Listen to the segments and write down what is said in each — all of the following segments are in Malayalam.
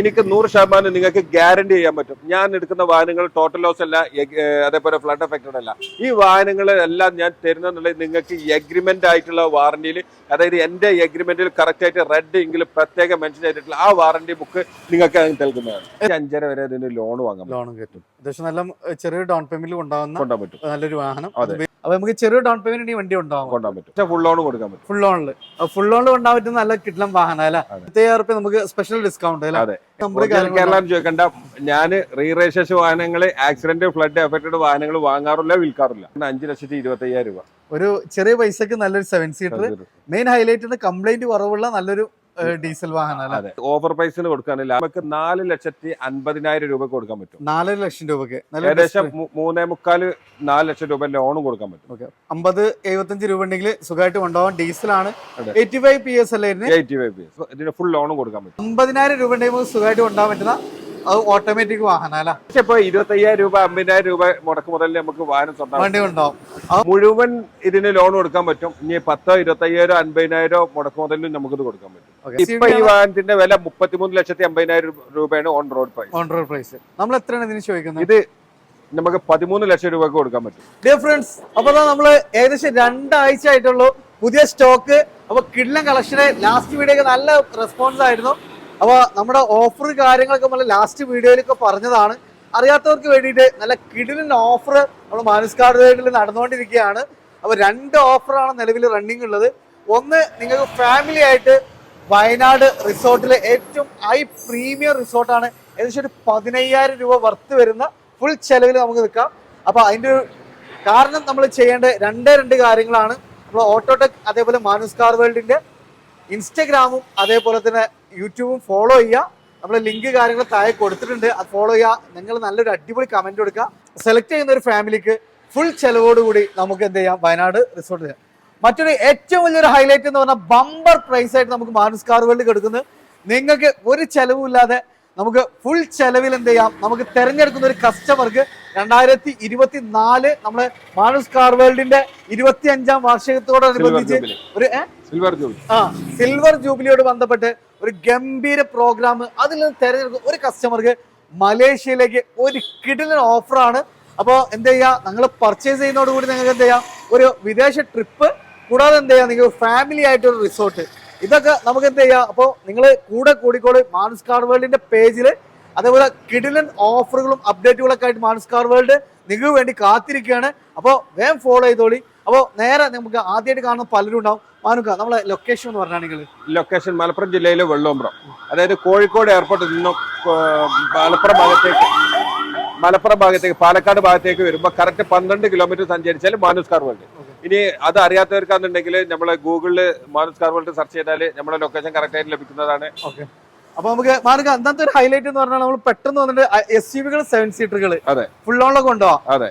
എനിക്ക് നൂറ് ശതമാനം നിങ്ങൾക്ക് ഗ്യാരണ്ടി ചെയ്യാൻ പറ്റും. ഞാൻ എടുക്കുന്ന വാഹനങ്ങൾ ടോട്ടൽ ലോസ് അല്ല അതേപോലെ ഫ്ലഡ് എഫക്റ്റഡ് അല്ല. ഈ വാഹനങ്ങളെല്ലാം ഞാൻ തരുന്നുള്ള നിങ്ങൾക്ക് എഗ്രിമെന്റ് ആയിട്ടുള്ള വാറണ്ടിയിൽ അതായത് എന്റെ എഗ്രിമെന്റിൽ കറക്റ്റ് ആയിട്ട് റെഡ് എങ്കിൽ പ്രത്യേകം മെൻഷൻ ചെയ്തിട്ടുള്ള ആ വാറണ്ടി ബുക്ക് നിങ്ങൾക്ക് നൽകുന്നതാണ്. അഞ്ചര വരെ അതിന് ലോൺ വാങ്ങാം ലോൺ കിട്ടും. നല്ല ചെറിയ ഡൗൺ പേയ്മെന്റിൽ പറ്റും. നല്ലൊരു വാഹനം. അപ്പൊ നമുക്ക് ചെറിയ ഡൗൺ പേയ്മെന്റ് ഈ വണ്ടി ഉണ്ടാവും കൊണ്ടുപോകാൻ പറ്റും. ഫുൾ ലോൺ കൊടുക്കാൻ പറ്റും. ഫുൾ ലോണിൽ ഫുൾ ലോണിൽ കൊണ്ടാൻ പറ്റുന്ന നല്ല കിട്ടണം വാഹനം അല്ലെ? അതെ. പത്തയ്യായിരം റുപ്യ നമുക്ക് സ്പെഷ്യൽ ഡിസ്കൗണ്ട് അതെ. കേരള ചോദിക്കണ്ട. ഞാൻ റീ രജിസ്ട്രേഷൻ വാഹനങ്ങൾ ആക്സിഡന്റ് ഫ്ലഡ് എഫക്റ്റഡ് വാഹനങ്ങൾ വാങ്ങാറില്ല വിൽക്കാറില്ല. അഞ്ച് ലക്ഷത്തി ഇരുപത്തി അയ്യായിരം രൂപ. ഒരു ചെറിയ പൈസക്ക് നല്ലൊരു seven seater main highlight complaint കുറവുള്ള നല്ലൊരു ഡീസൽ വാഹനം അതെ. ഓഫർ പ്രൈസിന് കൊടുക്കാനില്ല നമുക്ക് നാല് ലക്ഷത്തി അൻപതിനായിരം രൂപ കൊടുക്കാൻ പറ്റും. നാല് ലക്ഷം രൂപക്ക് ഏകദേശം മൂന്നേ മുക്കാൽ നാല് ലക്ഷം രൂപ ലോണും കൊടുക്കാൻ പറ്റും. അമ്പത് എഴുപത്തഞ്ച് രൂപ ഉണ്ടെങ്കിൽ സുഖമായിട്ട് കൊണ്ടുപോകാൻ ഡീസലാണ്. എയ്റ്റി ഫൈവ് പി എസ് അല്ലേ എയ്റ്റി ഫൈവ് ഇതിന് ഫുൾ ലോണും കൊടുക്കാൻ പറ്റും. അമ്പതിനായിരം രൂപ ഉണ്ടെങ്കിൽ സുഖമായിട്ട് കൊണ്ടുപോകാൻ പറ്റുന്ന അത് ഓട്ടോമാറ്റിക് വാഹനം അല്ല? പക്ഷെ ഇപ്പൊ ഇരുപത്തി അയ്യായിരം രൂപ അമ്പതിനായിരം രൂപ മുടക്ക് മുതൽ നമുക്ക് വാഹനം സ്വന്തം വണ്ടി ഉണ്ടാവും മുഴുവൻ ഇതിന് ലോൺ കൊടുക്കാൻ പറ്റും. ഇനി പത്തോ ഇരുപത്തി അയ്യായിരോ അൻപതിനായിരം മുടക്ക് മുതലും ഇത് കൊടുക്കാൻ പറ്റും. ഇപ്പൊ ഈ വാഹനത്തിന്റെ വില മുപ്പത്തിമൂന്ന് ലക്ഷത്തി അമ്പതിനായിരം രൂപയാണ് on road price on road price നമ്മൾ എത്രയാണ് ഇതിന് ചോദിക്കുന്നത്? ഇത് നമുക്ക് പതിമൂന്ന് ലക്ഷം രൂപക്ക് കൊടുക്കാൻ പറ്റും. ഡിയർ ഫ്രണ്ട്സ് അപ്പൊ നമ്മൾ നമ്മൾ ഏകദേശം രണ്ടാഴ്ച ആയിട്ടുള്ളൂ പുതിയ സ്റ്റോക്ക് അപ്പൊ കിഡ്ലൻ കളക്ഷന് ലാസ്റ്റ് വീഡിയോക്ക് നല്ല റെസ്പോൺസ് ആയിരുന്നു. അപ്പൊ നമ്മുടെ ഓഫർ കാര്യങ്ങളൊക്കെ നമ്മൾ ലാസ്റ്റ് വീഡിയോയിലൊക്കെ പറഞ്ഞതാണ്. അറിയാത്തവർക്ക് വേണ്ടിയിട്ട് നല്ല കിടിലിൻ ഓഫർ നമ്മൾ മാനസ്കാർഡ് വേൾഡിൽ നടന്നുകൊണ്ടിരിക്കുകയാണ്. അപ്പൊ രണ്ട് ഓഫറാണ് നിലവിൽ റണ്ണിങ് ഉള്ളത്. ഒന്ന് നിങ്ങൾക്ക് ഫാമിലി ആയിട്ട് വയനാട് റിസോർട്ടിലെ ഏറ്റവും ഹൈ പ്രീമിയം റിസോർട്ടാണ് ഏകദേശം ഒരു പതിനയ്യായിരം രൂപ വർത്ത് വരുന്ന ഫുൾ ചെലവിൽ നമുക്ക് നിൽക്കാം. അപ്പൊ അതിന്റെ ഒരു കാരണം നമ്മൾ ചെയ്യേണ്ട രണ്ടേ രണ്ട് കാര്യങ്ങളാണ്. നമ്മൾ ഓട്ടോടെക് അതേപോലെ മാനുസ്കാർ വേൾഡിന്റെ ഇൻസ്റ്റഗ്രാമും അതേപോലെ തന്നെ യൂട്യൂബും ഫോളോ ചെയ്യുക നമ്മൾ ലിങ്ക് കാര്യങ്ങൾ താഴെ കൊടുത്തിട്ടുണ്ട്. അത് ഫോളോ ചെയ്യുക നിങ്ങൾ നല്ലൊരു അടിപൊളി കമന്റ് കൊടുക്കുക. സെലക്ട് ചെയ്യുന്ന ഒരു ഫാമിലിക്ക് ഫുൾ ചെലവോടുകൂടി നമുക്ക് എന്ത് ചെയ്യാം? വയനാട് റിസോർട്ട് മറ്റൊരു ഏറ്റവും വലിയൊരു ഹൈലൈറ്റ് എന്ന് പറഞ്ഞാൽ ബമ്പർ പ്രൈസ് ആയിട്ട് നമുക്ക് മാനുസ് കാർ വേൾഡ് കൊടുക്കുന്നത് നിങ്ങൾക്ക് ഒരു ചെലവുമില്ലാതെ നമുക്ക് ഫുൾ ചെലവിൽ എന്ത് ചെയ്യാം? നമുക്ക് തിരഞ്ഞെടുക്കുന്ന ഒരു കസ്റ്റമർക്ക് രണ്ടായിരത്തി ഇരുപത്തി നാല് നമ്മളെ മാനുസ് കാർ വേൾഡിന്റെ ഇരുപത്തി അഞ്ചാം വാർഷികത്തോടനുബന്ധിച്ച് ഒരു സിൽവർ ജൂബിലി ആ സിൽവർ ജൂബിലിയോട് ബന്ധപ്പെട്ട് ഒരു ഗംഭീര പ്രോഗ്രാം അതിൽ നിന്ന് തെരഞ്ഞെടുക്കുന്ന ഒരു കസ്റ്റമർക്ക് മലേഷ്യയിലേക്ക് ഒരു കിടിലൻ ഓഫറാണ് അപ്പോൾ എന്ത് ചെയ്യുക നിങ്ങൾ പർച്ചേസ് ചെയ്യുന്നതോടുകൂടി നിങ്ങൾക്ക് എന്ത് ചെയ്യാം? ഒരു വിദേശ ട്രിപ്പ് കൂടാതെ എന്ത് ചെയ്യാം? നിങ്ങൾക്ക് ഫാമിലി ആയിട്ട് ഒരു റിസോർട്ട് ഇതൊക്കെ നമുക്ക് എന്ത് ചെയ്യാം? അപ്പോൾ നിങ്ങൾ കൂടെ കൂടിക്കോളി മാനസ് കാർ വേൾഡിന്റെ പേജിൽ അതേപോലെ കിടിലൻ ഓഫറുകളും അപ്ഡേറ്റുകളൊക്കെ ആയിട്ട് മാനസ് കാർ വേൾഡ് നിങ്ങൾക്ക് വേണ്ടി കാത്തിരിക്കുകയാണ്. അപ്പോൾ വേം ഫോളോ ചെയ്തോളി. അപ്പോൾ നേരെ നമുക്ക് ആദ്യമായിട്ട് കാണുന്ന പലരും ഉണ്ടാവും. മാനുക്ക നമ്മളെ ലൊക്കേഷൻ എന്ന് പറഞ്ഞാണെങ്കിൽ ലൊക്കേഷൻ മലപ്പുറം ജില്ലയിലെ വെള്ളോമ്പ്രം. അതായത് കോഴിക്കോട് എയർപോർട്ടിൽ നിന്നും മലപ്പുറം ഭാഗത്തേക്ക് മലപ്പുറം ഭാഗത്തേക്ക് പാലക്കാട് ഭാഗത്തേക്ക് വരുമ്പോൾ കറക്റ്റ് പന്ത്രണ്ട് കിലോമീറ്റർ സഞ്ചരിച്ചാൽ മാനുസ് കാർ വേൾഡ് ഇനി അത് അറിയാത്തവർക്കാണെന്നുണ്ടെങ്കിൽ നമ്മളെ ഗൂഗിളിൽ മാനുസ് കാർ വേൾഡ് സെർച്ച് ചെയ്താൽ നമ്മുടെ ലൊക്കേഷൻ കറക്റ്റ് ആയിട്ട് ലഭിക്കുന്നതാണ്. ഓക്കെ. അപ്പൊ നമുക്ക് മാനുക്ക അന്നത്തെ ഒരു ഹൈലൈറ്റ് എന്ന് പറഞ്ഞാൽ നമ്മൾ പെട്ടെന്ന് വന്നിട്ട് എസ് യു വികൾ സെവൻ സീറ്ററുകൾ അതെ. ഫുൾ ഓണിലൊക്കെ ഉണ്ടോ അതെ.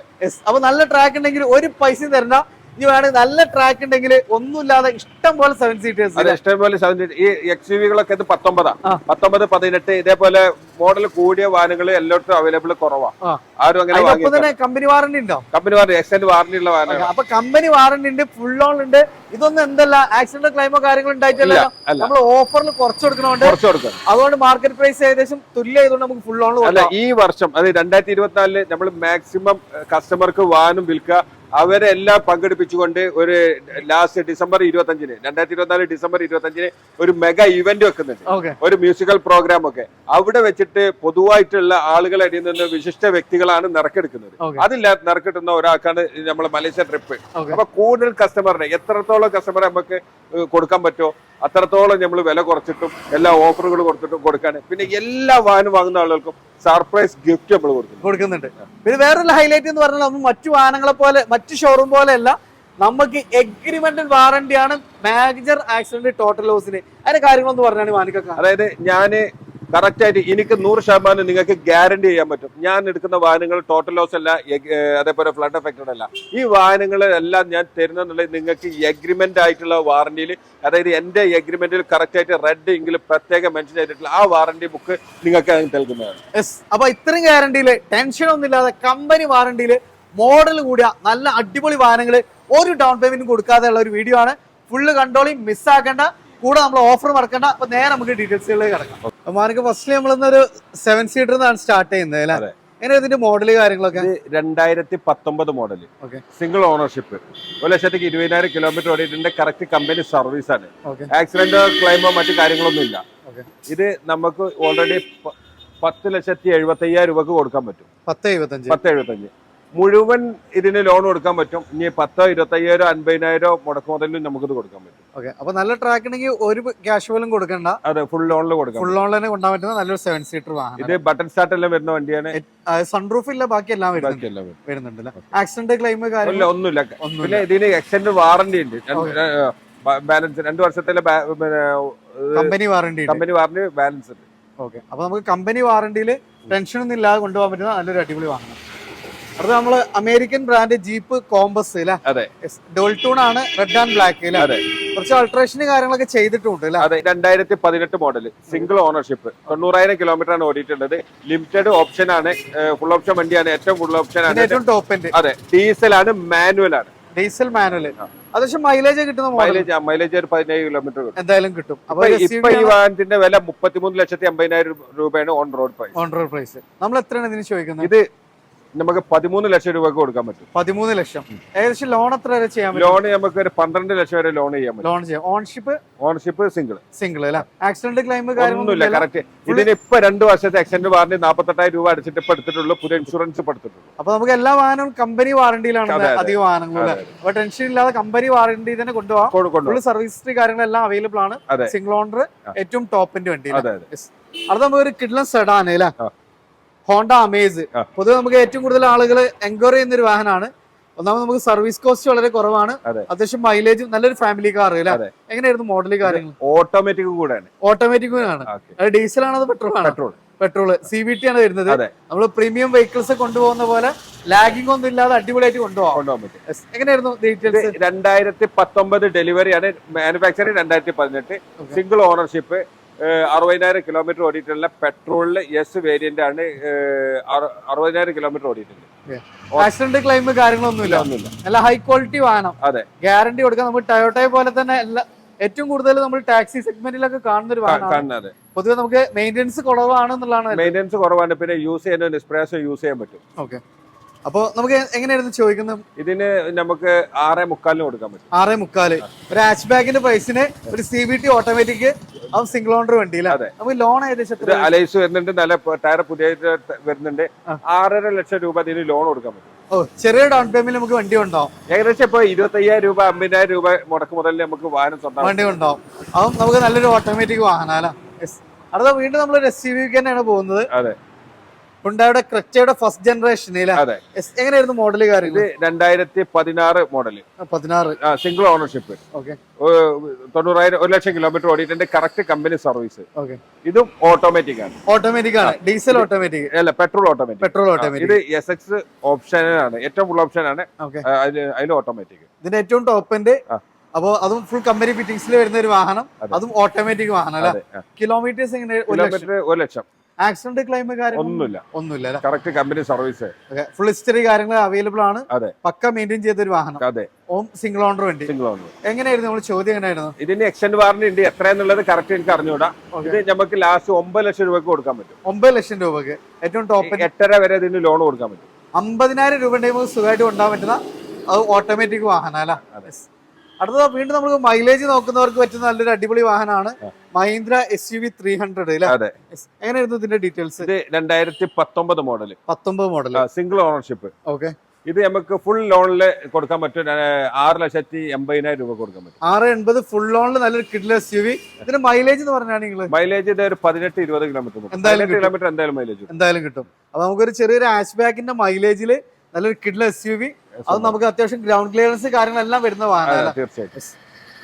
അപ്പൊ നല്ല ട്രാക്ക് ഉണ്ടെങ്കിൽ ഒരു പൈസയും തരണ്ട. ഇനി വേണമെങ്കിൽ നല്ല ട്രാക്ക് ഉണ്ടെങ്കിൽ ഒന്നുമില്ലാതെ ഇഷ്ടം പോലെ സെവൻ സീറ്റേഴ്സ് ഇഷ്ടം പോലെ സെവൻ ഈ എക്സ് യു വികളൊക്കെ ഇത് പത്തൊമ്പതാ. പത്തൊമ്പത് പതിനെട്ട് ഇതേപോലെ മോഡൽ കൂടിയ വാഹനങ്ങൾ എല്ലായിടത്തും അവൈലബിൾ കുറവാ. ആരും അങ്ങനെ തന്നെ കമ്പനി വാറണ്ടി ഉണ്ടോ? കമ്പനി വാറണ്ടി എക്സ്റ്റൻഡ് വാറണ്ടി ഉള്ള വാഹനങ്ങൾ അപ്പൊ കമ്പനി വാറണ്ടി ഉണ്ട് ഫുൾ ഓൺ ഉണ്ട്. ഇതൊന്നും എന്തല്ല ആക്സിഡന്റ് ക്ലൈമോ കാര്യങ്ങളോ ഉണ്ടായിട്ടില്ല നമ്മൾ ഓഫറിൽ കുറച്ച് കൊടുക്കണോണ്ട് കുറച്ച് കൊടുക്കും. അതുകൊണ്ട് മാർക്കറ്റ് പ്രൈസ് ഏകദേശം തുല്യ ആയതുകൊണ്ട് നമുക്ക് ഫുൾ ഓൺ അല്ല ഈ വർഷം അതായത് രണ്ടായിരത്തി ഇരുപത്തിനാലിൽ നമ്മൾ മാക്സിമം കസ്റ്റമർക്ക് വാഹനം വിൽക്കുക അവരെ എല്ലാം പങ്കെടുപ്പിച്ചുകൊണ്ട് ഒരു ലാസ്റ്റ് ഡിസംബർ ഇരുപത്തഞ്ചിന് രണ്ടായിരത്തി ഇരുപത്തിനാല് ഡിസംബർ ഇരുപത്തഞ്ചിന് ഒരു മെഗാ ഇവന്റ് വെക്കുന്നുണ്ട്. ഒരു മ്യൂസിക്കൽ പ്രോഗ്രാം ഒക്കെ. അവിടെ വെച്ചിട്ട് പൊതുവായിട്ടുള്ള ആളുകളെ അടിയിൽ നിന്ന് വിശിഷ്ട വ്യക്തികളാണ് നിറക്കെടുക്കുന്നത്. അതില്ല നിറക്കിട്ടുന്ന ഒരാൾക്കാണ് നമ്മളെ മലേഷ്യ ട്രിപ്പ് അപ്പൊ കൂടുതൽ കസ്റ്റമറിനെ എത്രത്തോളം കസ്റ്റമറെ നമുക്ക് കൊടുക്കാൻ പറ്റുമോ അത്രത്തോളം നമ്മൾ വില കുറച്ചിട്ടും എല്ലാ ഓഫറുകൾ കൊടുത്തിട്ടും കൊടുക്കാണ്. പിന്നെ എല്ലാ വാഹനം വാങ്ങുന്ന ആളുകൾക്കും സർപ്രൈസ് ഗിഫ്റ്റ് നമ്മൾ കൊടുക്കുന്നു. കൊടുക്കുന്നുണ്ട്. പിന്നെ വേറൊരു ഹൈലൈറ്റ് എന്ന് പറഞ്ഞാൽ നമ്മൾ മറ്റു വാഹനങ്ങളെ പോലെ മറ്റു ഷോറൂം പോലെ അല്ല നമുക്ക് എഗ്രിമെന്റൽ വാറണ്ടിയാണ് മേജർ ആക്സിഡന്റ് ടോട്ടൽ ലോസിന് അതിന്റെ കാര്യങ്ങളൊന്നും പറഞ്ഞാണ് മാനിക്കൊക്കെ അതായത് ഞാൻ കറക്റ്റ് ആയിട്ട് എനിക്ക് നൂറ് ശതമാനം നിങ്ങൾക്ക് ഗ്യാരണ്ടി ചെയ്യാൻ പറ്റും. ഞാൻ എടുക്കുന്ന വാഹനങ്ങൾ ടോട്ടൽ ലോസ് അല്ല അതേപോലെ ഫ്ലഡ് എഫക്റ്റഡ് അല്ല. ഈ വാഹനങ്ങളെല്ലാം ഞാൻ തരുന്നെന്നുള്ളത് നിങ്ങൾക്ക് എഗ്രിമെന്റ് ആയിട്ടുള്ള വാറണ്ടിയിൽ അതായത് എന്റെ എഗ്രിമെന്റിൽ കറക്റ്റ് ആയിട്ട് റെഡ് എങ്കിൽ പ്രത്യേകം മെൻഷൻ ചെയ്തിട്ടുള്ള ആ വാറണ്ടി ബുക്ക് നിങ്ങൾക്ക് നൽകുന്നതാണ്. അപ്പൊ ഇത്രയും ഗ്യാരണ്ടിയിൽ ടെൻഷൻ ഒന്നുമില്ലാതെ കമ്പനി വാറണ്ടിയിൽ മോഡൽ കൂടിയ നല്ല അടിപൊളി വാഹനങ്ങൾ ഒരു ഡൗൺ പേയ്മെന്റ് കൊടുക്കാതെ ഉള്ള ഒരു വീഡിയോ ആണ്. ഫുള്ള് കണ്ടോളി മിസ്സാക്കേണ്ട കൂടെ നമ്മൾ ഓഫർ മറക്കണ്ട. അപ്പൊ നേരെ നമുക്ക് ഡീറ്റെയിൽസുകളിലേക്ക് കിടക്കാം. മാർക്ക് ഫസ്റ്റ് നമ്മളിന്നൊരു സെവൻ സീറ്റർ നിന്നാണ് സ്റ്റാർട്ട് ചെയ്യുന്നത് അല്ലേ. എങ്ങനെ ഇതിന്റെ മോഡൽ കാര്യങ്ങളൊക്കെ? രണ്ടായിരത്തി പത്തൊമ്പത് മോഡൽ സിംഗിൾ ഓണർഷിപ്പ് ഒരു ലക്ഷത്തേക്ക് ഇരുപതിനായിരം കിലോമീറ്റർ ഓടിയിട്ടുണ്ട്. കറക്റ്റ് കമ്പനി സർവീസ് ആണ്. ആക്സിഡന്റ് ക്ലെയിമോ മറ്റു കാര്യങ്ങളൊന്നും ഇല്ല. ഇത് നമുക്ക് ഓൾറെഡി പത്ത് ലക്ഷത്തി എഴുപത്തി അയ്യായിരം രൂപക്ക് കൊടുക്കാൻ പറ്റും. പത്ത് എഴുപത്തഞ്ച്. പത്ത് എഴുപത്തഞ്ച്. മുഴുവൻ ഇതിന് ലോൺ കൊടുക്കാൻ പറ്റും. ഇനി പത്തോ ഇരുപത്തയ്യായിരോ അൻപതിനായിരോ മുടക്ക് മുതലും നമുക്കിത് കൊടുക്കാൻ പറ്റും. ഓക്കെ അപ്പൊ നല്ല ട്രാക്ക് ഉണ്ടെങ്കിൽ ഒരു ക്യാഷ് പോലും കൊടുക്കണ്ട. അതെ ഫുൾ ലോണിൽ കൊടുക്കാം ഫുൾ ലോണിൽ കൊണ്ടുപോകാൻ പറ്റുന്ന നല്ലൊരു സെവൻ സീറ്റർ വാഹനം. ഇത് ബട്ടൺ സ്റ്റാർട്ട് എല്ലാം വരുന്ന വണ്ടിയാണ്. സൺറൂഫ് ഇല്ല ബാക്കി എല്ലാം വരുന്നുണ്ട്. ആക്സിഡന്റ് ക്ലെയിം കാര്യമില്ല ഒന്നുമില്ല. ഒന്നുമില്ല. പിന്നെ ഇതിന് എക്സ്റ്റൻഡ് വാറന്റി ഉണ്ട്. ബാലൻസ് രണ്ട് വർഷത്തിലെ company warranty company warranty balance ഉണ്ട്. ഓക്കെ അപ്പൊ നമുക്ക് കമ്പനി വാറന്റിയിൽ ടെൻഷൻ ഒന്നും ഇല്ലാതെ കൊണ്ടുപോകാൻ പറ്റുന്ന നല്ലൊരു അടിപൊളി വാഹനം. അടുത്ത നമ്മൾ അമേരിക്കൻ ബ്രാൻഡ് ജീപ്പ് കോമ്പസ് അതെ. ഡോൾട്ടൂൺ ആണ് റെഡ് ആൻഡ് ബ്ലാക്ക് അതെ. കുറച്ച് അൾട്രേഷന് കാര്യങ്ങളൊക്കെ ചെയ്തിട്ടുണ്ട് അതെ രണ്ടായിരത്തി പതിനെട്ട് മോഡൽ സിംഗിൾ ഓണർഷിപ്പ് തൊണ്ണൂറായിരം കിലോമീറ്റർ ആണ് ഓടിയിട്ടുള്ളത്. ലിമിറ്റഡ് ഓപ്ഷൻ ആണ്. ഫുൾ ഓപ്ഷൻ വണ്ടിയാണ്. ഏറ്റവും ഫുൾ ഓപ്ഷൻ ആണ് ഏറ്റവും ടോപ്പ് അതെ ഡീസൽ ആണ് മാനുവൽ ആണ്. ഡീസൽ മാനുവൽ അത്യാവശ്യം മൈലേജ് കിട്ടുന്ന മൈലേജ് മൈലേജ് ഒരു പതിനേഴ് കിലോമീറ്റർ കിട്ടും. എന്തായാലും കിട്ടും. അപ്പൊ ഇപ്പൊ ഈ വാഹനത്തിന്റെ വില മുപ്പത്തിമൂന്ന് ലക്ഷത്തി അമ്പതിനായിരം രൂപയാണ് on road price on road price നമ്മൾ എത്രയാണ് ഇതിന് ചോദിക്കുന്നത്? ഇത് നമുക്ക് പതിമൂന്ന് ലക്ഷം രൂപ കൊടുക്കാൻ പറ്റും. പതിമൂന്ന് ലക്ഷം. ഏകദേശം ലോൺ എത്ര വരെ ചെയ്യാൻ പറ്റും? ലോൺ നമുക്ക് ഒരു പന്ത്രണ്ട് ലക്ഷം വരെ ലോൺ ചെയ്യാൻ പറ്റും. ലോൺ ചെയ്യാം. ഓൺഷിപ്പ് ഓൺഷിപ്പ് സിംഗിൾ സിംഗിൾ അല്ലെ? ആക്സിഡന്റ് ക്ലെയിം കാര്യങ്ങളൊന്നുമില്ല കറക്റ്റ് ഇതിന് ഇപ്പൊ രണ്ട് വർഷത്തെ ആക്സിഡന്റ് വാറണ്ടി നാപ്പത്തെട്ടായിരം രൂപ അടിച്ചിട്ട് ഇപ്പൊ എടുത്തിട്ടുള്ളൂ. പുതിയ ഇൻഷുറൻസ് എടുത്തിട്ടുള്ളൂ. അപ്പൊ നമുക്ക് എല്ലാ വാഹനവും കമ്പനി വാറണ്ടിയിലാണ്. അധികം വാഹനങ്ങളും. അപ്പൊ ടെൻഷൻ ഇല്ലാതെ കമ്പനി വാറണ്ടി തന്നെ കൊണ്ടുപോകാം കൊണ്ടു- സർവീസ് ഹിസ്റ്ററി കാര്യങ്ങളെല്ലാം അവൈലബിൾ ആണ്. സിംഗിൾ ഓണർ ഏറ്റവും ടോപ്പിന്റെ വണ്ടി അടുത്ത നമുക്ക് ഒരു കിഡ്ലൻ സെഡാൻ അല്ലേ. Honda Amaze. പൊതുവെ നമുക്ക് ഏറ്റവും കൂടുതൽ ആളുകൾ എൻക്വയറി ചെയ്യുന്ന ഒരു വാഹനമാണ്. ഒന്നാമത് നമുക്ക് സർവീസ് കോസ്റ്റ് വളരെ കുറവാണ്. അതെ. അത്യാവശ്യം മൈലേജും നല്ലൊരു ഫാമിലി കാർ അല്ലേ. എങ്ങനെയായിരുന്നു മോഡൽ കാര്യങ്ങൾ ഓട്ടോമാറ്റിക് കൂടെയാണ്. ഓട്ടോമാറ്റിക് ആണ് അത് ഡീസൽ ആണോ പെട്രോൾ ആണ്? Petrol petrol C V T ആണ് വരുന്നത്. നമ്മൾ പ്രീമിയം വെഹിക്കിൾസ് കൊണ്ടുപോകുന്ന പോലെ ലാഗിംഗ് ഒന്നും ഇല്ലാതെ അടിപൊളിയായിട്ട് കൊണ്ടുപോകാം. കൊണ്ടുപോകാൻ പറ്റും. എങ്ങനെയായിരുന്നു ഡീറ്റെയിൽസ് രണ്ടായിരത്തി പത്തൊമ്പത് ഡെലിവറി ആണ്. മാനുഫാക്ചറിംഗ് രണ്ടായിരത്തി പതിനെട്ട് സിംഗിൾ ഓണർഷിപ്പ് അറുപതിനായിരം കിലോമീറ്റർ ഓടിയിട്ടുള്ള പെട്രോളിൽ എസ് വേരിയന്റ് ആണ് അറുപതിനായിരം കിലോമീറ്റർ ഓടിയിട്ടുണ്ട്. ആക്സിഡന്റ് ക്ലെയിം കാര്യങ്ങളൊന്നുമില്ല? ഒന്നുമില്ല. നല്ല ഹൈ ക്വാളിറ്റി വാഹനം. അതെ. ഗ്യാരണ്ടി കൊടുക്കാൻ നമ്മൾ ടയോട്ടയെ പോലെ തന്നെ എല്ലാ ഏറ്റവും കൂടുതൽ നമ്മൾ ടാക്സി സെഗ്മെന്റിലൊക്കെ കാണുന്ന ഒരു വാഹനമാണ്. പൊതുവെ നമുക്ക് മെയിന്റെനൻസ് കുറവാണെന്നുള്ളതാണ് മെയിന്റെനൻസ് കുറവാണ് പിന്നെ യൂസ് ചെയ്യാൻ എക്സ്പ്രസ് യൂസ് ചെയ്യാൻ പറ്റും. ഓക്കെ അപ്പോൾ നമുക്ക് എങ്ങനെയായിരുന്നു ചോദിക്കുന്നത്? ഇതിന് നമുക്ക് ആറേ മുക്കാലിന് കൊടുക്കാൻ പറ്റും. ആറേ മുക്കാൽ. ഒരു ഹാച്ച് ബാഗിന്റെ പ്രൈസിന് ഒരു സി ബി ടി ഓട്ടോമാറ്റിക് അത് സിംഗിൾ ഓണർ വണ്ടി അതെ. നമുക്ക് ലോൺ ഏകദേശം അലൈസ് വരുന്നുണ്ട് നല്ല ടയർ പുതിയ വരുന്നുണ്ട്. ആറര ലക്ഷം രൂപ ഇതിന് ലോൺ കൊടുക്കാൻ പറ്റും. ഓ ചെറിയ ഡൗൺ പേയ്മെന്റ് നമുക്ക് വണ്ടി ഉണ്ടോ ഏകദേശം ഇപ്പൊ ഇരുപത്തയ്യായിരം രൂപ അമ്പതിനായിരം രൂപ മുടക്ക് മുതൽ നമുക്ക് വാഹനം സ്വന്തം വണ്ടി ഉണ്ടോ അതും നമുക്ക് നല്ലൊരു ഓട്ടോമാറ്റിക് വാഹനം അല്ല അടുത്ത വീണ്ടും നമ്മൾ എസ് സി വി തന്നെയാണ് പോകുന്നത്. അതെ. ഹുണ്ടായുടെ ക്രെറ്റയുടെ ഫസ്റ്റ് ജനറേഷൻ എങ്ങനെയായിരുന്നു മോഡൽ ഇത് കാര്യങ്ങൾ രണ്ടായിരത്തി പതിനാറ് മോഡൽ പതിനാറ്. സിംഗിൾ ഓണർഷിപ്പ് ഓക്കെ തൊണ്ണൂറായിരം ഒരു ലക്ഷം കിലോമീറ്റർ ഓടിയിട്ടുണ്ട്. കറക്റ്റ് കമ്പനി സർവീസ് ഇതും ഓട്ടോമാറ്റിക് ആണ്. ഓട്ടോമാറ്റിക് ആണ്. ഡീസൽ ഓട്ടോമാറ്റിക് അല്ല പെട്രോൾ ഓട്ടോമാറ്റിക് പെട്രോൾ ഓട്ടോമാറ്റിക് ഇത് എസ് എക്സ് ഓപ്ഷനാണ് ഏറ്റവും ഫുൾ ഓപ്ഷൻ ആണ്. അതിൽ ഓട്ടോമാറ്റിക് ഇതിന്റെ ഏറ്റവും ടോപ്പ് അപ്പോൾ അതും ഫുൾ കമ്പനി ഫിറ്റിംഗ്സിൽ വരുന്ന ഒരു വാഹനം. അതും. ഓട്ടോമാറ്റിക് വാഹനം അല്ലെ? കിലോമീറ്റേഴ്സ് എങ്ങനെ ഒരു ലക്ഷം. ആക്സിഡന്റ് ക്ലെയിം ഒന്നുമില്ല. ഒന്നുമില്ല correct company service full history കാര്യങ്ങൾ അവൈലബിൾ ആണ്. അതെ. പക്ക മെയിന്റെയിൻ ചെയ്ത ഒരു വാഹനം. അതെ. ഓം സിംഗിൾ ഓണർ വേണ്ടി. സിംഗിൾ ഓണർ എങ്ങനെയായിരുന്നു നമ്മൾ ചോദ്യം എങ്ങനെയായിരുന്നു? ഇതിന് എക്സ്റ്റൻഡ് വാറന്റി ഉണ്ട്. എത്രയെന്നുള്ളത് കറക്റ്റ് എനിക്ക് അറിഞ്ഞൂടാ ഇത് നമുക്ക് ലാസ്റ്റ് ഒമ്പത് ലക്ഷം രൂപയ്ക്ക് കൊടുക്കാൻ പറ്റും. ഒമ്പത് ലക്ഷം രൂപക്ക് ഏറ്റവും ടോപ്പ് എട്ടര വരെ ഇതിന് ലോൺ കൊടുക്കാൻ പറ്റും. അമ്പതിനായിരം രൂപ ഉണ്ടെങ്കിൽ സുഖമായിട്ട് കൊണ്ടുപോകാൻ പറ്റുന്ന അത് ഓട്ടോമാറ്റിക് വാഹനം അല്ല. അടുത്തത് വീണ്ടും നമുക്ക് മൈലേജ് നോക്കുന്നവർക്ക് പറ്റുന്ന നല്ലൊരു അടിപൊളി വാഹനമാണ് Mahindra S U V three hundred. എങ്ങനെയായിരുന്നു ഇതിന്റെ ഡീറ്റെയിൽസ് ഇത് രണ്ടായിരത്തി പത്തൊമ്പത് മോഡൽ പത്തൊമ്പത് മോഡൽ സിംഗിൾ ഓണർഷിപ്പ് ഓക്കെ ഇത് നമുക്ക് ഫുൾ ലോണിൽ കൊടുക്കാൻ പറ്റും. ആറ് ലക്ഷത്തി എൺപതിനായിരം രൂപ കൊടുക്കാൻ പറ്റും. ആറ് എൺപത് ഫുൾ ലോണിൽ നല്ലൊരു കിഡിൽ എസ് യു വി ഇതിന്റെ മൈലേജ് എന്ന് പറഞ്ഞാൽ നിങ്ങൾ മൈലേജ് ഇത് ഒരു പതിനെട്ട് ഇരുപത് കിലോമീറ്റർ എന്തായാലും കിലോമീറ്റർ എന്തായാലും മൈലേജ് എന്തായാലും കിട്ടും. അപ്പൊ നമുക്കൊരു ചെറിയൊരു ആഷ് ബാക്കിന്റെ മൈലേജിൽ നല്ലൊരു കിഡ്ല എസ് യു വി അത് നമുക്ക് അത്യാവശ്യം ഗ്രൗണ്ട് ക്ലിയറൻസ് കാര്യങ്ങളെല്ലാം വരുന്ന വാഹനം തീർച്ചയായിട്ടും.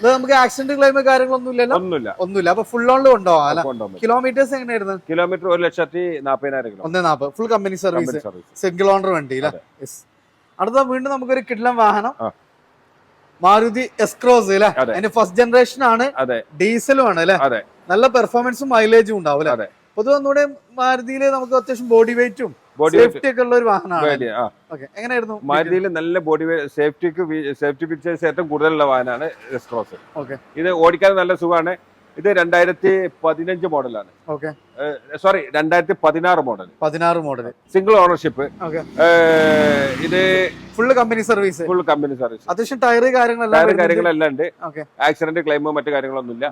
ഇത് നമുക്ക് ആക്സിഡന്റ് ക്ലെയിം കാര്യങ്ങളൊന്നും ഇല്ലല്ലോ? ഒന്നുമില്ല. ഒന്നുമില്ല. അപ്പൊ ഫുൾ ഓണിൽ കൊണ്ടുപോകാം കിലോമീറ്റേഴ്സ് എങ്ങനെയായിരുന്നു? കിലോമീറ്റർ ഒരു ലക്ഷത്തി നാപ്പതിനായിരം ഒന്നേ നാൽപ്പത് full company service single owner വണ്ടി അടുത്ത വീണ്ടും നമുക്കൊരു കിഡ്ലം വാഹനം. മാരുതി എസ്ക്രോസ് അല്ലേ? അതിന്റെ ഫസ്റ്റ് ജനറേഷൻ ആണ്. ഡീസലും ആണ് അല്ലേ? നല്ല പെർഫോമൻസും മൈലേജും ഉണ്ടാവും അല്ലേ? പൊതുവെ ഒന്നുകൂടെ മാരുതിയിൽ നമുക്ക് അത്യാവശ്യം ബോഡി വെയിറ്റും സേഫ്റ്റി ഒക്കെ ഉള്ള ഒരു വാഹനമാണ്. എങ്ങനെയായിരുന്നു മാരുതിയിൽ നല്ല ബോഡി സേഫ്റ്റിക്ക് സേഫ്റ്റി ഫീച്ചേഴ്സ് ഏറ്റവും കൂടുതലുള്ള വാഹനമാണ് ഓക്കെ ഇത് ഓടിക്കാൻ നല്ല സുഖമാണ്. ഇത് രണ്ടായിരത്തി പതിനഞ്ച് മോഡലാണ്. ഓക്കെ. സോറി രണ്ടായിരത്തി പതിനാറ് മോഡൽ പതിനാറ് മോഡൽ സിംഗിൾ ഓണർഷിപ്പ് ഇത് full company service. Full company service. അത്യാവശ്യം ടയർ കാര്യങ്ങളെല്ലാം ടയർ. കാര്യങ്ങളെല്ലാം ഉണ്ട് ആക്സിഡന്റ് ക്ലെയിമോ മറ്റു കാര്യങ്ങളൊന്നുമില്ല.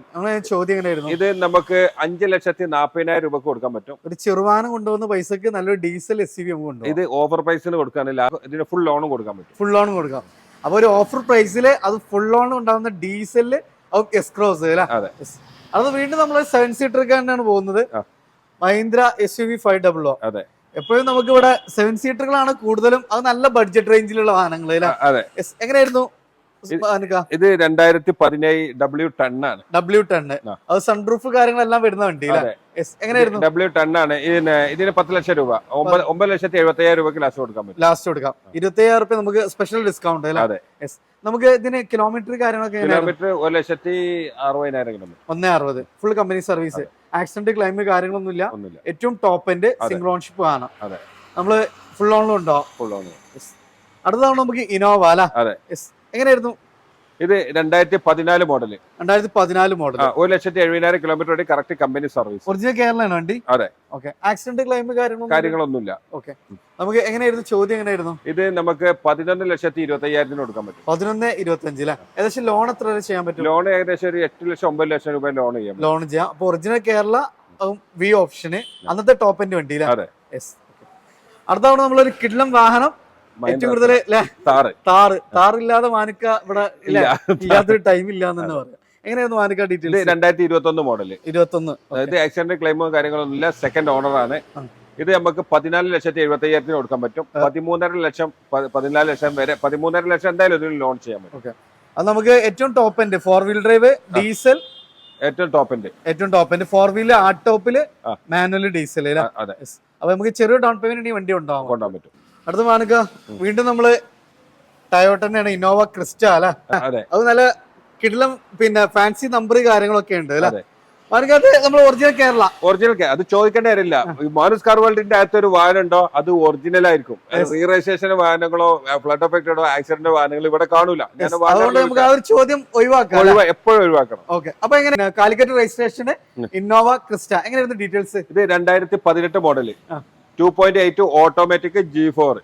ചോദ്യം ഇത് നമുക്ക് അഞ്ച് ലക്ഷത്തി നാപ്പതിനായിരം രൂപക്ക് കൊടുക്കാൻ പറ്റും. ഒരു ചെറുവാനം കൊണ്ടുവന്ന പൈസക്ക് നല്ലൊരു ഡീസൽ എസ് സി ബി നമുക്ക് ഇത് ഓവർ പ്രൈസിന് കൊടുക്കാനില്ല ഇതിന് ഫുൾ ലോണും കൊടുക്കാൻ പറ്റും. ഫുൾ ലോൺ കൊടുക്കാം. അപ്പൊ ഒരു ഓഫർ പ്രൈസിൽ അത് ഫുൾ ലോൺ ഉണ്ടാവുന്ന ഡീസൽ എസ്ക്രോസ് അല്ലേ? അതെ. വീണ്ടും നമ്മൾ സെവൻ സീറ്റർ തന്നെയാണ് പോകുന്നത്. Mahindra S U V five double O അതെ. എപ്പോഴും നമുക്ക് ഇവിടെ സെവൻ സീറ്ററുകളാണ് കൂടുതലും അത് നല്ല ബഡ്ജറ്റ് റേഞ്ചിലുള്ള വാഹനങ്ങൾ. എങ്ങനെയായിരുന്നു? ഇത് രണ്ടായിരത്തി പതിനേഴ് ഡബ്ല്യു ടെൺ ആണ്. W ten. അത് സൺറൂഫ് കാര്യങ്ങളെല്ലാം വരുന്ന വണ്ടി. എങ്ങനെയായിരുന്നു? ഡബ്ല്യു ടെൺ ആണ്. ഇതിന് ഇതിന് പത്ത് ലക്ഷം രൂപ. ഒമ്പത് ലക്ഷത്തി എഴുപത്തി അയ്യായിരം രൂപയ്ക്ക് ലാസ്റ്റ് കൊടുക്കാൻ പറ്റും. ലാസ്റ്റ് കൊടുക്കാം. ഇരുപത്തി റുപ്യ നമുക്ക് സ്പെഷ്യൽ ഡിസ്കൗണ്ട് അല്ലേ. നമുക്ക് ഇതിന് കിലോമീറ്റർ കാര്യങ്ങളൊക്കെ? കിലോമീറ്റർ ഒരു ലക്ഷത്തി അറുപതിനായിരം കിലോമീറ്റർ ഒന്നേ അറുപത്. Full company service accident claim കാര്യങ്ങളൊന്നുമില്ല. ഏറ്റവും ടോപ്പ് എൻഡ്. സിംഗിൾ ഓൺഷിപ്പ് ആണ്. നമ്മൾ ഫുൾ ഓണിലും ഉണ്ടോ? ഫുൾ ഓൺ അടുത്തതാണ് നമുക്ക് ഇനോവ അല്ലെ. എങ്ങനെയായിരുന്നു ഇത് രണ്ടായിരത്തി പതിനാല് മോഡൽ. രണ്ടായിരത്തി പതിനാല് മോഡൽ ഒരു ലക്ഷത്തി എഴുപതിനായിരം കിലോമീറ്റർ വരെ കറക്റ്റ് കമ്പനി സർവീസ് ഒറിജിനൽ കേരളമാണ് വണ്ടി? അതെ. ഓക്കെ ആക്സിഡന്റ് ക്ലെയിം കാര്യങ്ങളും കാര്യങ്ങളൊന്നുമില്ല. നമുക്ക് എങ്ങനെയായിരുന്നു? ചോദ്യം എങ്ങനെയായിരുന്നു? ഇത് നമുക്ക് പതിനൊന്ന് ലക്ഷത്തി ഇരുപത്തി അയ്യായിരത്തിന് കൊടുക്കാൻ പറ്റും. പതിനൊന്ന് ഇരുപത്തി അഞ്ചിൽ ഏകദേശം ലോൺ എത്ര വരെ ചെയ്യാൻ പറ്റും? ലോൺ ഏകദേശം ഒരു എട്ട് ലക്ഷം ഒമ്പത് ലക്ഷം രൂപ ലോൺ ചെയ്യാം ലോൺ ചെയ്യാം. അപ്പൊ ഒറിജിനൽ കേരള വി ഓപ്ഷന് അന്നത്തെ ടോപ്പ് എൻഡ് വണ്ടി അല്ലേ അതെ. യെസ് അടുത്താണ് നമ്മളൊരു കിഡ്ലം വാഹനം ഏറ്റവും കൂടുതൽ താറ്. താറ്. താറില്ലാതെ മാനിക്ക ഇവിടെ ഇല്ല. ഇല്ല. ഇല്ലാത്തൊരു ടൈം ഇല്ല എന്ന് തന്നെ പറയാം. എങ്ങനെയായിരുന്നു മാനിക്ക ഡീറ്റെയിൽസ് രണ്ടായിരത്തി ഇരുപത്തി ഒന്ന് മോഡൽ. ഇരുപത്തൊന്ന്. ഇത് ആക്സിഡന്റ് ക്ലെയിമോ കാര്യങ്ങളൊന്നുമില്ല സെക്കൻഡ് ഓണർ ആണ്. ഇത് നമുക്ക് പതിനാല് ലക്ഷത്തി എഴുപത്തി അയ്യായിരത്തിന് കൊടുക്കാൻ പറ്റും. പതിമൂന്നര ലക്ഷം പതിനാല് ലക്ഷം വരെ പതിമൂന്നര ലക്ഷം എന്തായാലും ഇതിൽ ലോൺ ചെയ്യാൻ പറ്റും. അത് നമുക്ക് ഏറ്റവും top end four wheel drive diesel ഏറ്റവും ടോപ്പ് എൻഡ് ഏറ്റവും ടോപ്പ് എൻഡ് ഫോർ വീൽ ആ. ടോപ്പിൽ മാനുവൽ ഡീസൽ അതെ. അപ്പൊ നമുക്ക് ചെറിയ ഡൗൺ പേയ്മെന്റ് വണ്ടി ഉണ്ടാവും കൊണ്ടുപോകാൻ പറ്റും. അടുത്ത മാനക്ക വീണ്ടും നമ്മൾ ടയോട്ടന്നെയാണ് ഇന്നോവ ക്രിസ്റ്റ അല്ലെ? അതെ. നല്ല കിടിലം പിന്നെ ഫാൻസി നമ്പർ കാര്യങ്ങളൊക്കെ ഉണ്ട് അല്ലെ? ഒറിജിനൽ കേരള. ഒറിജിനൽ അത് ചോദിക്കേണ്ട കാര്യമില്ല. മാനുസ് കാർ വേൾഡിന്റെ അകത്ത് ഒരു വാഹനം ഉണ്ടോ അത് ഒറിജിനൽ ആയിരിക്കും. റീറജിസ്ട്രേഷൻ വാഹനങ്ങളോ ഫ്ലഡ് എഫക്റ്റഡോ ആക്സിഡന്റ് വാഹനങ്ങൾ ഇവിടെ കാണൂല. അതുകൊണ്ട് നമുക്ക് ആ ഒരു ചോദ്യം ഒഴിവാക്കാം ഒഴിവാ എപ്പോഴും ഒഴിവാക്കണം. ഓക്കെ അപ്പൊ എങ്ങനെ? കാലിക്കറ്റ് രജിസ്ട്രേഷന്. Innova Crysta. എങ്ങനെയായിരുന്നു ഡീറ്റെയിൽസ് ഇത് രണ്ടായിരത്തി പതിനെട്ട് model. Two point eight automatic G four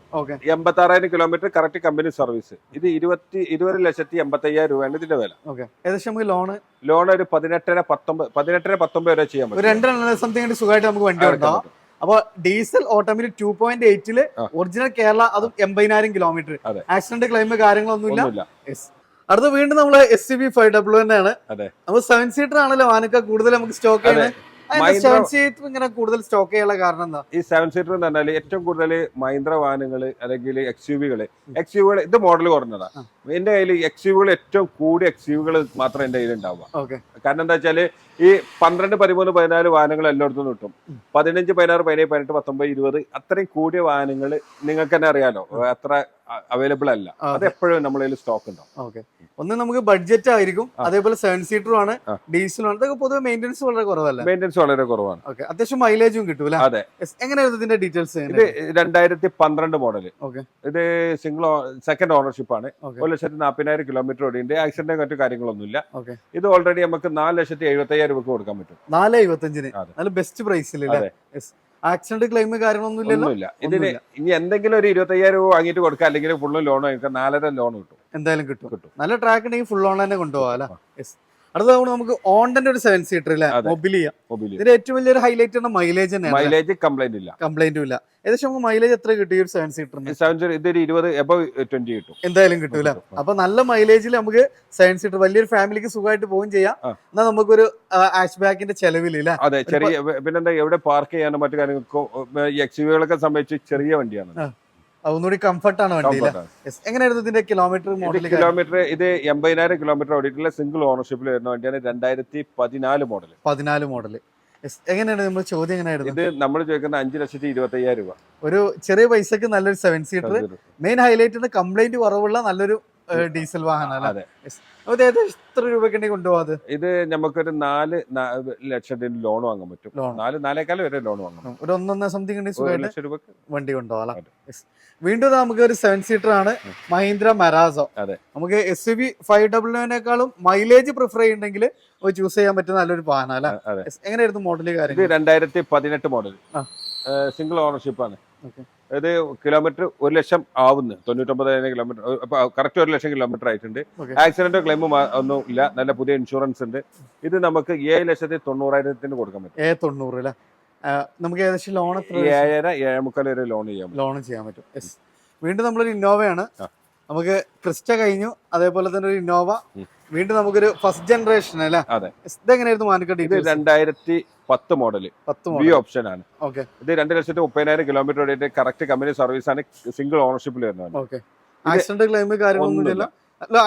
എൺപത്തി ആറായിരം കിലോമീറ്റർ കറക്റ്റ് കമ്പനി സർവീസ് ഇത് ഇരുപത്തി ഇരുപത് ലക്ഷത്തി എൺപത്തി അയ്യായിരം രൂപയാണ് ഇതിന്റെ വില. ഏകദേശം നമുക്ക് ലോണ് ലോൺ ഒരു പതിനെട്ടര പത്തൊമ്പത് പതിനെട്ടര പത്തൊമ്പത് വരെ ചെയ്യാൻ പറ്റും. രണ്ട് സംതിങ് സുഖമായിട്ട് നമുക്ക് വണ്ടി. അപ്പൊ ഡീസൽ ഓട്ടോമാറ്റിക് ടു പോയിന്റ് എയ്റ്റിൽ ഒറിജിനൽ കേരള അതും എൺപതിനായിരം കിലോമീറ്റർ ആക്സിഡന്റ് ക്ലെയിം കാര്യങ്ങളൊന്നുമില്ല. അടുത്ത വീണ്ടും നമ്മൾ S C B five W തന്നെയാണ്. നമ്മൾ സെവൻ സീറ്റർ ആണല്ലോ വാനക്ക കൂടുതൽ നമുക്ക് സ്റ്റോക്ക്. ചെയ്യുന്നത് സെവൻ സീറ്റർ ഇങ്ങനെ കൂടുതൽ സ്റ്റോക്ക് ചെയ്യാനുള്ള കാരണം എന്താ? ഈ സെവൻ സീറ്റർ എന്ന് പറഞ്ഞാൽ ഏറ്റവും കൂടുതൽ മഹീന്ദ്ര വാഹനങ്ങൾ അല്ലെങ്കിൽ എക്സ് യു വികൾ എക്സ് യുകൾ ഇത് മോഡൽ കുറഞ്ഞതാ. ആ. എന്റെ കയ്യിൽ എക്സ്യൂവുകൾ ഏറ്റവും കൂടിയ എക്സ്യൂവുകൾ മാത്രം മാത്രമേ എന്റെ കയ്യിൽ ഉണ്ടാവുക. കാരണം എന്താ വെച്ചാൽ ഈ പന്ത്രണ്ട് പതിമൂന്ന് പതിനാല് വാഹനങ്ങൾ എല്ലായിടത്തും കിട്ടും. പതിനഞ്ച് പതിനാറ് പതിനേഴ് പതിനെട്ട് പത്തൊമ്പത് ഇരുപത് അത്രയും കൂടിയ വാഹനങ്ങൾ നിങ്ങൾക്ക് തന്നെ അറിയാലോ. അത്ര അവൈലബിൾ അല്ല. അത് എപ്പോഴും നമ്മളെ സ്റ്റോക്ക് ഉണ്ടാവും. ഓക്കെ. ഒന്ന് നമുക്ക് ബഡ്ജറ്റ് ആയിരിക്കും. അതേപോലെ സെവൻ സീറ്ററും ആണ്. ഡീസലും ആണ്. ഇതൊക്കെ പൊതുവെ മെയിന്റെനൻസ് വളരെ കുറവല്ല? മെയിന്റെനൻസ് വളരെ കുറവാണ്. ഓക്കെ. അത്യാവശ്യം മൈലേജും കിട്ടൂല അതെ. എങ്ങനെയാണ് ഇതിന്റെ ഡീറ്റെയിൽസ് ഇത് രണ്ടായിരത്തി പന്ത്രണ്ട് മോഡൽ ഓക്കെ. ഇത് സിംഗിൾ സെക്കൻഡ് ഓണർഷിപ്പ് ആണ്. ലക്ഷത്തി നാൽപ്പതിനായിരം കിലോമീറ്റർ ഓടിയുണ്ട് ആക്സിഡന്റ് മറ്റു കാര്യങ്ങളൊന്നുമില്ല. ഇത് ഓൾറെഡി നമുക്ക് നാല് ലക്ഷത്തി എഴുപത്തി അയ്യായിരം രൂപ കൊടുക്കാൻ പറ്റും. നാല് എഴുപത്തഞ്ചിന്. നല്ല ബെസ്റ്റ് പ്രൈസിൽ ആക്സിഡന്റ് ക്ലെയിം കാര്യങ്ങളൊന്നും ഇല്ല ഇതിന് ഇനി എന്തെങ്കിലും ഒരു ഇരുപത്തി അയ്യായിരം രൂപ വാങ്ങിയിട്ട് കൊടുക്കുക അല്ലെങ്കിൽ ഫുള്ള് ലോൺ നാലര ലോൺ കിട്ടും. എന്തായാലും കിട്ടും. കിട്ടും. നല്ല ട്രാക്ക് ഉണ്ടെങ്കിൽ ഫുൾ ലോൺ തന്നെ കൊണ്ടുപോകാം അല്ലേ? അടുത്ത തവണ നമുക്ക് ഓണ്ടന്റെ ഒരു സെവൻ സീറ്റർ അല്ലേ മൊബിലിയ. ഇതിന്റെ ഏറ്റവും വലിയൊരു ഹൈലൈറ്റ് ആണ് മൈലേജ് തന്നെ മൈലേജ് കംപ്ലൈന്റ് ഇല്ല. കംപ്ലൈന്റും ഇല്ല. ഏകദേശം മൈലേജ് എത്ര കിട്ടും ഈ ഒരു സെവൻ സീറ്ററിന് സെവൻ സീറ്റർ ഇതൊരു ഇരുപത് ട്വന്റി കിട്ടും. എന്തായാലും കിട്ടൂല കിട്ടും. അപ്പൊ നല്ല മൈലേജിൽ നമുക്ക് സെവൻ സീറ്റർ വലിയൊരു ഫാമിലിക്ക് സുഖമായിട്ട് പോകും ചെയ്യാം. എന്നാൽ നമുക്കൊരു ആഷ് ബാക്കിന്റെ ചെലവില്ല അതെ ചെറിയ പിന്നെന്താ എവിടെ പാർക്ക് ചെയ്യാനോ മറ്റു കാര്യങ്ങൾക്കോ എക്സ് സംബന്ധിച്ച് ചെറിയ വണ്ടിയാണ്. ഒന്നുകൂടി കംഫർട്ടാണ് വണ്ടി ഇല്ല Comfort ആണ്. Yes. എങ്ങനെയായിരുന്നു ഇതിന്റെ കിലോമീറ്റർ മോഡൽ കിലോമീറ്റർ ഇത് എൺപതിനായിരം കിലോമീറ്റർ ഓടിയിട്ടുള്ള സിംഗിൾ ഓണർഷിപ്പിൽ വരുന്ന വണ്ടിയാണ് രണ്ടായിരത്തി പതിനാല് മോഡൽ പതിനാല് മോഡൽ എങ്ങനെയാണ് നമ്മൾ ചോദ്യം എങ്ങനെയായിരുന്നു? ഇത് നമ്മൾ ചോദിക്കുന്ന അഞ്ച് ലക്ഷത്തി ഇരുപത്തി അയ്യായിരം രൂപ. ഒരു ചെറിയ പൈസക്ക് നല്ലൊരു seven seater main highlight complaint കുറവുള്ള നല്ലൊരു ഡീസൽ വാഹനം അതെ. എത്ര രൂപയ്ക്ക് അത്? ഇത് നമുക്കൊരു നാല് ലക്ഷത്തിന് ലോൺ വാങ്ങാൻ പറ്റും. നാല് നാലേക്കാലം വരെ ലോൺ വാങ്ങാം ഒരു ഒന്നൊന്ന് സംതിങ് ലക്ഷം രൂപക്ക്? വണ്ടി കൊണ്ടുപോകാം. വീണ്ടും നമുക്ക് ഒരു സെവൻ സീറ്റർ ആണ് മഹീന്ദ്ര മരാസോ അതെ. നമുക്ക് S U V five double നയനേക്കാളും mileage prefer ചെയ്യുന്നുണ്ടെങ്കിൽ ചൂസ് ചെയ്യാൻ പറ്റുന്ന നല്ലൊരു വാഹനം അല്ലെ. എങ്ങനെയായിരുന്നു മോഡൽ ഇത് കാര്യം രണ്ടായിരത്തി പതിനെട്ട് മോഡൽ സിംഗിൾ ഓണർഷിപ്പ് ആണ്. ഇത് കിലോമീറ്റർ ഒരു ലക്ഷം ആവുന്നു. തൊണ്ണൂറ്റൊമ്പതിനായിരം കിലോമീറ്റർ. കറക്റ്റ് ഒരു ലക്ഷം കിലോമീറ്റർ ആയിട്ടുണ്ട്. ആക്സിഡന്റ് ക്ലെയിമും ഒന്നും ഇല്ല. നല്ല പുതിയ ഇൻഷുറൻസ് ഉണ്ട്. ഇത് നമുക്ക് ഏഴ് ലക്ഷത്തി തൊണ്ണൂറായിരത്തിന് കൊടുക്കാൻ പറ്റും. തൊണ്ണൂറ് നമുക്ക് ഏകദേശം ലോൺ ഏഴര ഏഴേമുക്കാൽ വരെ ലോൺ ചെയ്യാൻ ലോൺ ചെയ്യാൻ പറ്റും. വീണ്ടും നമ്മളൊരു ഇന്നോവയാണ്. നമുക്ക് ക്രിസ്റ്റ കഴിഞ്ഞു. അതേപോലെ തന്നെ ഒരു ഇന്നോവ. വീണ്ടും നമുക്കൊരു ഫസ്റ്റ് ജനറേഷൻ അല്ലേ? അതെ. ഇതെങ്ങനെയായിരുന്നു മാനക്കട്ടി ഇത് രണ്ടായിരത്തി പത്ത് മോഡൽ പത്ത് ബി മോഡൽ ഓപ്ഷൻ ആണ്. ഓക്കെ ഇത് രണ്ട് ലക്ഷത്തി മുപ്പതിനായിരം കിലോമീറ്റർ ഓടിയിട്ട് കറക്റ്റ് കമ്പനി സർവീസ് ആണ്. സിംഗിൾ ഓണർഷിപ്പിൽ വരുന്നത് ഓക്കെ ആക്സിഡന്റ് ക്ലെയിം കാര്യങ്ങളൊന്നും ഇല്ല.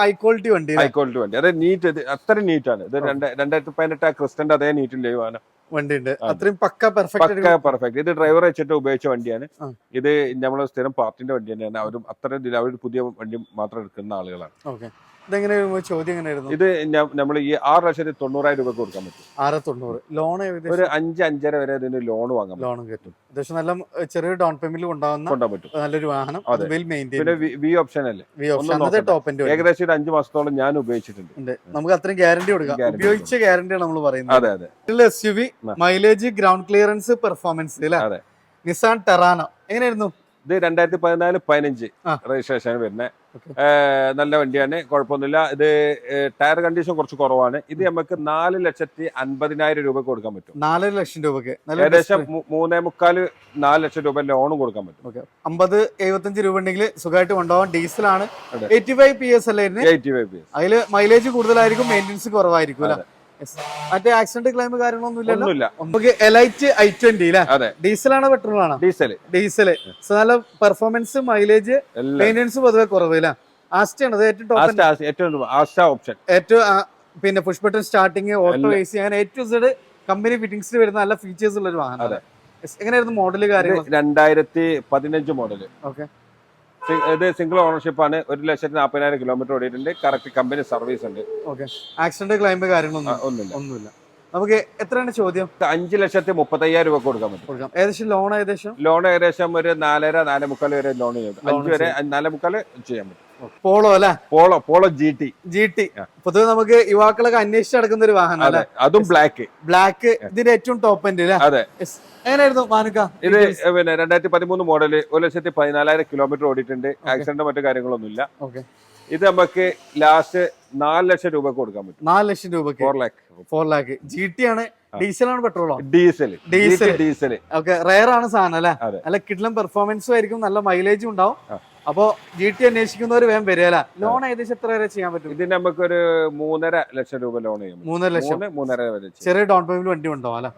ഹൈ ക്വാളിറ്റി വണ്ടി ഹൈ ക്വാളിറ്റി വണ്ടി. അതെ നീറ്റ് അത്ര നീറ്റ് ആണ്. ഇത് രണ്ട് രണ്ടായിരത്തി പതിനെട്ട് ആ ക്രിസ്റ്റന്റെ അതേ നീറ്റ് ലൈവാണ് വണ്ടി ഉണ്ട് അത്രയും പക്ക പെർഫെക്റ്റ് പെർഫെക്റ്റ് ഇത് ഡ്രൈവർ വെച്ചിട്ട് ഉപയോഗിച്ച വണ്ടിയാണ്. ഇത് നമ്മൾ സ്ഥിരം പാർട്ടിന്റെ വണ്ടി തന്നെയാണ്. അവരും അത്ര ഇതിൽ അവർ പുതിയ വണ്ടി മാത്രം എടുക്കുന്ന ആളുകളാണ്. ഓക്കെ ഇതെങ്ങനെയായിരുന്നു ചോദ്യം എങ്ങനെയായിരുന്നു? ഇത് നമ്മൾ ഈ ആറ് ലക്ഷത്തി തൊണ്ണൂറായിരം രൂപ കൊടുക്കാൻ പറ്റും. ആറ് തൊണ്ണൂറ് ലോൺ ഏകദേശം ഒരു അഞ്ച് അഞ്ചര വരെ ഇതിന് ലോൺ വാങ്ങാം ലോൺ ലോണും കിട്ടും അത്യാവശ്യം നല്ല ചെറിയ ചെറിയൊരു ഡൗൺ പേയ്മെന്റ് കൊണ്ടാവുന്ന കൊണ്ടാൻ പറ്റും. നല്ലൊരു വാഹനം അതെ. വെൽ മെയിന്റെയിൻ പിന്നെ വി ഓപ്ഷൻ അല്ലേ? എൻഡ് ഏകദേശം ഒരു അഞ്ച് മാസത്തോളം ഞാൻ ഉപയോഗിച്ചിട്ടുണ്ട്. നമുക്ക് അത്രയും ഗ്യാരണ്ടി കൊടുക്കാം. ഉപയോഗിച്ച ഗ്യാരണ്ടിയാണ് നമ്മൾ പറയുന്നത്. അതെ അതെ. S U V mileage ground clearance performance അല്ലേ? നിസാൻ ടെറാന എങ്ങനെയായിരുന്നു? ഇത് രണ്ടായിരത്തി പതിനാല് പതിനഞ്ച്. രജിസ്ട്രേഷൻ വരുന്നത്. നല്ല വണ്ടിയാണ് കുഴപ്പമൊന്നുമില്ല. ഇത് ടയർ കണ്ടീഷൻ കുറച്ച് കുറവാണ്. ഇത് നമുക്ക് നാല് ലക്ഷത്തി അൻപതിനായിരം രൂപ കൊടുക്കാൻ പറ്റും. നാല് ലക്ഷം രൂപക്ക് ഏകദേശം മൂന്നേ മുക്കാൽ നാല് ലക്ഷം രൂപ ലോണും കൊടുക്കാൻ പറ്റും. അമ്പത് എഴുപത്തഞ്ച് രൂപ ഉണ്ടെങ്കിൽ സുഖമായിട്ട് കൊണ്ടുപോകാൻ ഡീസലാണ് ആണ്. എയ്റ്റി ഫൈവ് പി എസ് അല്ലേ എയ്റ്റി ഫൈവ് പി അതിൽ മൈലേജ് കൂടുതലായിരിക്കും മെയിന്റെനൻസ് കുറവായിരിക്കും അല്ലേ. മറ്റേ ആക്സിഡന്റ് ക്ലെയിം കാര്യങ്ങളൊന്നും നമുക്ക് എലൈറ്റ് ഐ ട്വന്റി അല്ലേ ഡീസലാണോ പെട്രോൾ ആണോ ഡീസൽ ഡീസൽ നല്ല പെർഫോമൻസ് മൈലേജ് മെയിന്റെനൻസ് പൊതുവെ കുറവ് അല്ലേ? ആസ്റ്റയാണ് ഏറ്റവും ടോപ്പ് ഏറ്റവും ആസ്റ്റ ഓപ്ഷൻ ഏറ്റവും പിന്നെ push button starting auto. A C അങ്ങനെ ഏറ്റവും സെഡ് കമ്പനി ഫിറ്റിംഗ്സിൽ വരുന്ന നല്ല ഫീച്ചേഴ്സ് ഉള്ള ഒരു വാഹനം. എങ്ങനെയായിരുന്നു മോഡൽ കാര്യങ്ങൾ രണ്ടായിരത്തി പതിനഞ്ച് മോഡൽ ഓക്കെ ഇത് സിംഗിൾ ഓണർഷിപ്പ് ആണ്. ഒരു ലക്ഷത്തി നാൽപ്പതിനായിരം കിലോമീറ്റർ ഓടിയിട്ടുണ്ട്. കറക്റ്റ് കമ്പനി സർവീസ് ഉണ്ട്. ഓക്കെ ആക്സിഡന്റ് ക്ലൈംബ് കാര്യങ്ങളൊന്നും ഒന്നുമില്ല. ഒന്നുമില്ല. നമുക്ക് എത്രയാണ് ചോദ്യം? അഞ്ച് ലക്ഷത്തി മുപ്പത്തയ്യായിരം രൂപ കൊടുക്കാൻ പറ്റും. കൊടുക്കാം. ഏകദേശം ലോൺ ഏകദേശം? ലോൺ ഏകദേശം ഒരു നാലര നാലേ മുക്കാൽ വരെ ലോൺ ചെയ്യാം അഞ്ച് വരെ നാലേ മുക്കാൽ ചെയ്യാൻ പറ്റും. പോളോ അല്ലെ? Polo Polo G T G T പൊതുവെ നമുക്ക് യുവാക്കളൊക്കെ അന്വേഷിച്ച് നടക്കുന്ന ഒരു വാഹനം അല്ലെ? അതും ബ്ലാക്ക് ബ്ലാക്ക് ഇതിന്റെ ഏറ്റവും ടോപ്പ് എൻഡ് അതെ. എങ്ങനെയായിരുന്നു മാനുക്ക? ഇത് പിന്നെ രണ്ടായിരത്തി പതിമൂന്ന് മോഡൽ ഒരു ലക്ഷത്തി പതിനാലായിരം കിലോമീറ്റർ ഓടിയിട്ടുണ്ട്. ആക്സിഡന്റ് മറ്റു കാര്യങ്ങളൊന്നും ഇല്ല ഓക്കെ ഇത് നമുക്ക് ലാസ്റ്റ് നാല് ലക്ഷം രൂപ കൊടുക്കാൻ പറ്റും. നാല് ലക്ഷം രൂപക്ക്. Four lakh four lakh G T ആണ്. ഡീസലാണ് പെട്രോളോ diesel diesel diesel okay rare ആണ് സാധനം അല്ലെ? അല്ല കിട്ടിലും കിഡ്ലം പെർഫോമൻസും ആയിരിക്കും. നല്ല മൈലേജും ഉണ്ടാവും. അപ്പോ ജി ടി അന്വേഷിക്കുന്നവർ വേഗം വരികയല്ല ലോൺ ഏകദേശം എത്ര വരെ ചെയ്യാൻ പറ്റും? ഇതിന് നമുക്കൊരു മൂന്നര ലക്ഷം രൂപ ലോൺ ചെയ്യും മൂന്നര ലക്ഷം. മൂന്ന് മൂന്നര വരെ. ചെറിയ ഡൗൺ പേയ്മെന്റ് വണ്ടി ഉണ്ടോ അല്ല.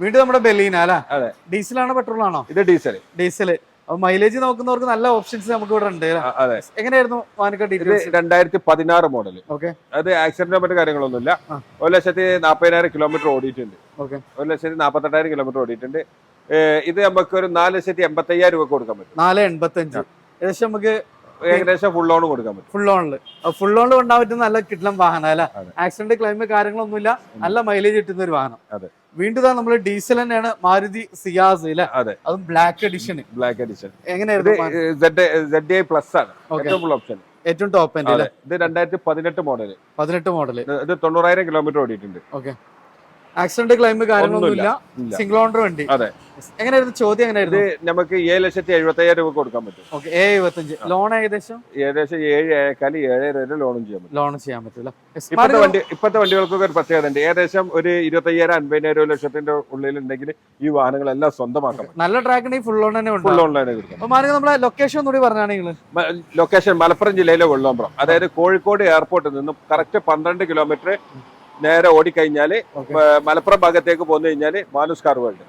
വീണ്ടും നമ്മുടെ ബെലീന അല്ലെ? അതെ. ഡീസലാണോ പെട്രോൾ ആണോ? ഇത് ഡീസൽ ഡീസൽ മൈലേജ് നോക്കുന്നവർക്ക് നല്ല ഓപ്ഷൻസ് നമുക്ക് ഇവിടെ ഉണ്ട് എങ്ങനെയായിരുന്നു രണ്ടായിരത്തി പതിനാറ് മോഡൽ ഓക്കെ അത് ആക്സിഡന്റ് മറ്റു കാര്യങ്ങളൊന്നുമില്ല. ഒരു ലക്ഷത്തി നാൽപ്പതിനായിരം കിലോമീറ്റർ ഓടിയിട്ടുണ്ട്. ഓക്കെ ഒരു ലക്ഷത്തി നാൽപ്പത്തെട്ടായിരം കിലോമീറ്റർ ഓടിയിട്ടുണ്ട്. ഇത് നമുക്ക് ഒരു നാല് ലക്ഷത്തി എൺപത്തി അയ്യായിരം രൂപ കൊടുക്കാൻ പറ്റും. നാല് എൺപത്തി അഞ്ച് ഏകദേശം നമുക്ക് ഏകദേശം ഫുൾ ലോൺ കൊടുക്കാൻ പറ്റും. ഫുൾ ഓണിൽ ഫുൾ ലോൺ കൊണ്ടാൻ പറ്റുന്ന നല്ല കിട്ടണം വാഹനം അല്ല. ആക്സിഡന്റ് ക്ലൈം കാര്യങ്ങളൊന്നുമില്ല. നല്ല മൈലേജ് കിട്ടുന്ന ഒരു വാഹനം. അതെ. വീണ്ടും നമ്മൾ ഡീസൽ തന്നെയാണ് മാരുതി സിയാസ് അല്ലെ? അതെ. അതും ബ്ലാക്ക് എഡിഷൻ ബ്ലാക്ക് എഡിഷൻ എങ്ങനെയായിരുന്നു പ്ലസ് ആണ്. ഏറ്റവും ഓപ്ഷൻ ഏറ്റവും ടോപ്പ് ഇത് രണ്ടായിരത്തി പതിനെട്ട് മോഡൽ പതിനെട്ട് മോഡൽ ഇത് തൊണ്ണൂറായിരം കിലോമീറ്റർ ഓടിയിട്ടുണ്ട്. ആക്സിഡന്റ് ക്ലൈം കാര്യങ്ങളൊന്നുമില്ല. സിംഗിൾ ഓണർ വണ്ടി. അതെ. എങ്ങനെയായിരുന്നു ചോദ്യം എങ്ങനെയായിരുന്നു? നമുക്ക് ഏഴ് ലക്ഷത്തി എഴുപത്തി അയ്യായിരം രൂപ കൊടുക്കാൻ പറ്റും. ഓക്കെ എഴുപത്തഞ്ച്. ലോൺ ഏകദേശം? ഏകദേശം ഏഴ് ഏഴേക്കാൽ ഏഴര വരെ ലോണും ചെയ്യാൻ പറ്റും. ലോൺ ചെയ്യാൻ പറ്റില്ല ഇപ്പോഴത്തെ വണ്ടി ഇപ്പോഴത്തെ വണ്ടികൾക്കൊക്കെ ഒരു പ്രത്യേകത ഉണ്ട്. ഏകദേശം ഒരു ഇരുപത്തയ്യായിരം അൻപതിനായിരം ലക്ഷത്തിന്റെ ഉള്ളിൽ ഉണ്ടെങ്കിൽ ഈ വാഹനങ്ങളെല്ലാം സ്വന്തമാക്കാം നല്ല ട്രാക്ക് ഫുൾ ഓൺ തന്നെ ഫുൾ ഉണ്ട് തന്നെ നമ്മളെ ലൊക്കേഷൻ കൂടി പറഞ്ഞാണെങ്കിൽ ലൊക്കേഷൻ മലപ്പുറം ജില്ലയിലെ വെള്ളോമ്പ്രം അതായത് കോഴിക്കോട് എയർപോർട്ടിൽ നിന്നും കറക്റ്റ് പന്ത്രണ്ട് കിലോമീറ്റർ നേരെ ഓടിക്കഴിഞ്ഞാൽ Okay. മലപ്പുറം ഭാഗത്തേക്ക് പോന്നു കഴിഞ്ഞാൽ മാനുസ് കാർ വേൾഡ്